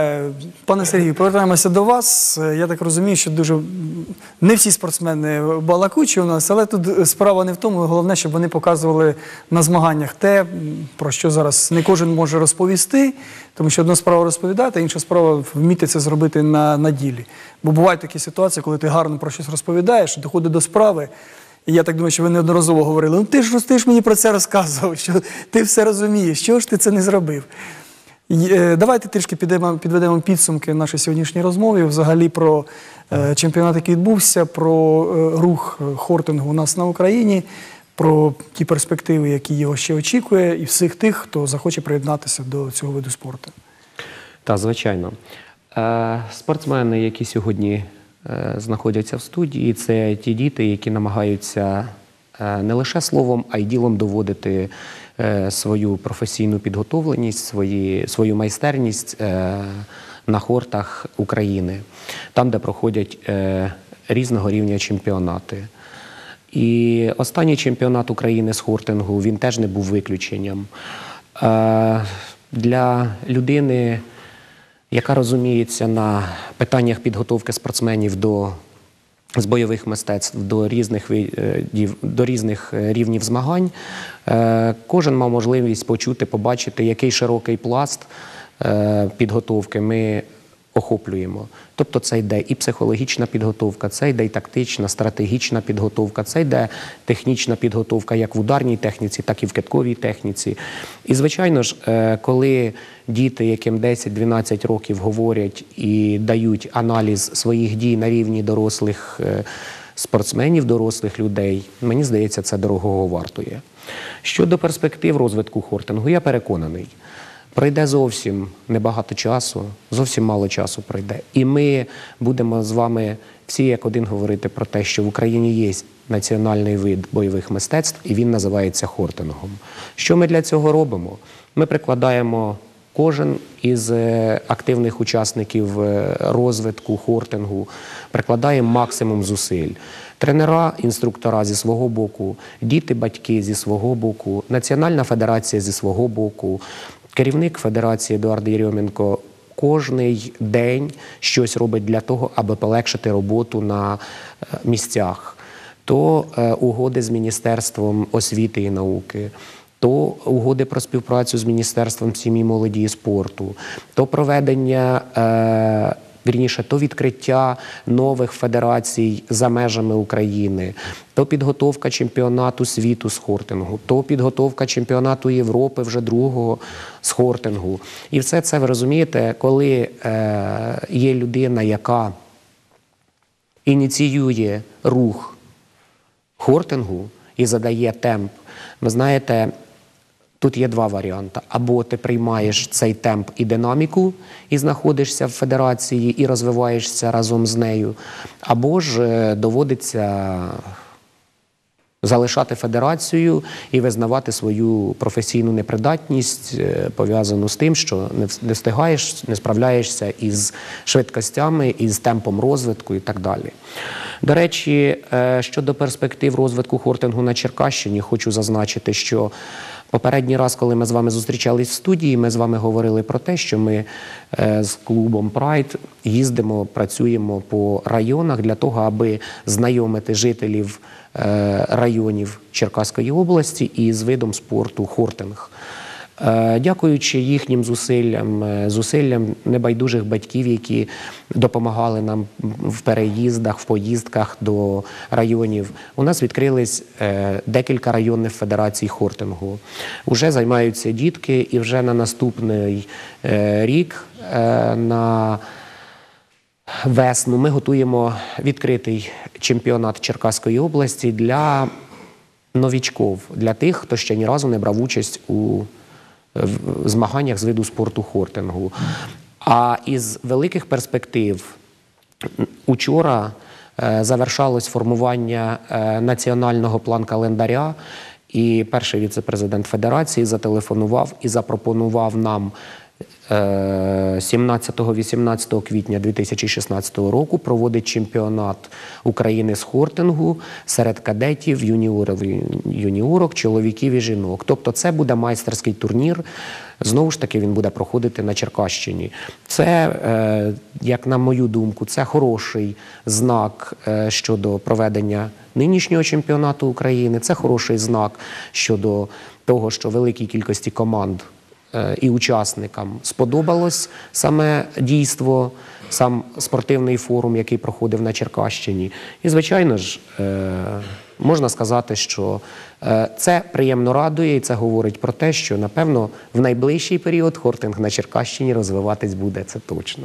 Е, Пане Сергію, повертаємося до вас. Е, Я так розумію, що дуже не всі спортсмени балакучі у нас, але тут справа не в тому. Головне, щоб вони показували на змаганнях те, про що зараз не кожен може розповісти, тому що одна справа розповідати, інша справа вміти це зробити на, на ділі. Бо бувають такі ситуації, коли ти гарно про щось розповідаєш, доходить до справи. І я так думаю, що ви неодноразово говорили: ну ти ж ти ж мені про це розказував, що ти все розумієш, чого ж ти це не зробив? Е, Давайте трішки підемо, підведемо підсумки нашої сьогоднішньої розмови. Взагалі про е, чемпіонат, який відбувся, про е, рух хортингу у нас на Україні, про ті перспективи, які його ще очікує, і всіх тих, хто захоче приєднатися до цього виду спорту. Так, звичайно. Спортсмени, які сьогодні знаходяться в студії, це ті діти, які намагаються не лише словом, а й ділом доводити е, свою професійну підготовленість, свої, свою майстерність е, на хортах України, там, де проходять е, різного рівня чемпіонати. І останній чемпіонат України з хортингу він теж не був виключенням. Е, Для людини, яка розуміється на питаннях підготовки спортсменів до з бойових мистецтв до різних видів, до різних е, рівнів змагань, е, кожен мав можливість почути, побачити, який широкий пласт е, підготовки. Ми охоплюємо. Тобто це йде і психологічна підготовка, це йде і тактична, стратегічна підготовка, це йде технічна підготовка як в ударній техніці, так і в китковій техніці. І, звичайно ж, е, коли діти, яким 10-12 років говорять і дають аналіз своїх дій на рівні дорослих е, спортсменів, дорослих людей, мені здається, це дорогого вартує. Щодо перспектив розвитку хортингу, я переконаний. Пройде зовсім небагато часу, зовсім мало часу пройде. І ми будемо з вами всі як один говорити про те, що в Україні є національний вид бойових мистецтв, і він називається хортингом. Що ми для цього робимо? Ми прикладаємо кожен із е, активних учасників е, розвитку хортингу, прикладає максимум зусиль. Тренера, інструктора зі свого боку, діти, батьки зі свого боку, Національна федерація зі свого боку, керівник федерації Едуард Єрьоменко кожний день щось робить для того, аби полегшити роботу на е, місцях. То е, угоди з Міністерством освіти і науки, то угоди про співпрацю з Міністерством сім'ї, молоді і спорту, то проведення. Вірніше, то відкриття нових федерацій за межами України, то підготовка чемпіонату світу з хортингу, то підготовка чемпіонату Європи вже другого з хортингу. І все це ви розумієте, коли е, є людина, яка ініціює рух хортингу і задає темп. Ви знаєте, тут є два варіанти: або ти приймаєш цей темп і динаміку, і знаходишся в федерації і розвиваєшся разом з нею, або ж е, доводиться залишати федерацію і визнавати свою професійну непридатність, е, пов'язану з тим, що не вс- не встигаєш, не справляєшся із швидкостями, із темпом розвитку і так далі. До речі, е, щодо перспектив розвитку хортингу на Черкащині, хочу зазначити, що попередній раз, коли ми з вами зустрічались в студії, ми з вами говорили про те, що ми е, з клубом Прайд їздимо, працюємо по районах для того, аби знайомити жителів е, районів Черкаської області із видом спорту хортинг. Е, Дякуючи їхнім зусиллям, е, зусиллям небайдужих батьків, які допомагали нам в переїздах, в поїздках до районів, у нас відкрились е, декілька районних федерацій хортингу. Уже займаються дітки, і вже на наступний рік на весну ми готуємо відкритий чемпіонат Черкаської області для новічков, для тих, хто ще ні разу не брав участь у в- змаганнях з виду спорту хортингу. А із великих перспектив учора е, завершалось формування е, національного план-календаря. І перший віце-президент Федерації зателефонував і запропонував нам 17-18 квітня 2016 року проводить чемпіонат України з хортингу серед кадетів, юніорів, юніорок, чоловіків і жінок. Тобто, це буде майстерський турнір Знову ж таки, він буде проходити на Черкащині. Це, е, як на мою думку, це хороший знак е, щодо проведення нинішнього чемпіонату України. Це хороший знак щодо того, що великій кількості команд е, і учасникам сподобалось саме дійство, сам спортивний форум, який проходив на Черкащині. І, звичайно ж, е, можна сказати, що е, це приємно радує, і це говорить про те, що напевно в найближчий період хортинг на Черкащині розвиватись буде. Це точно.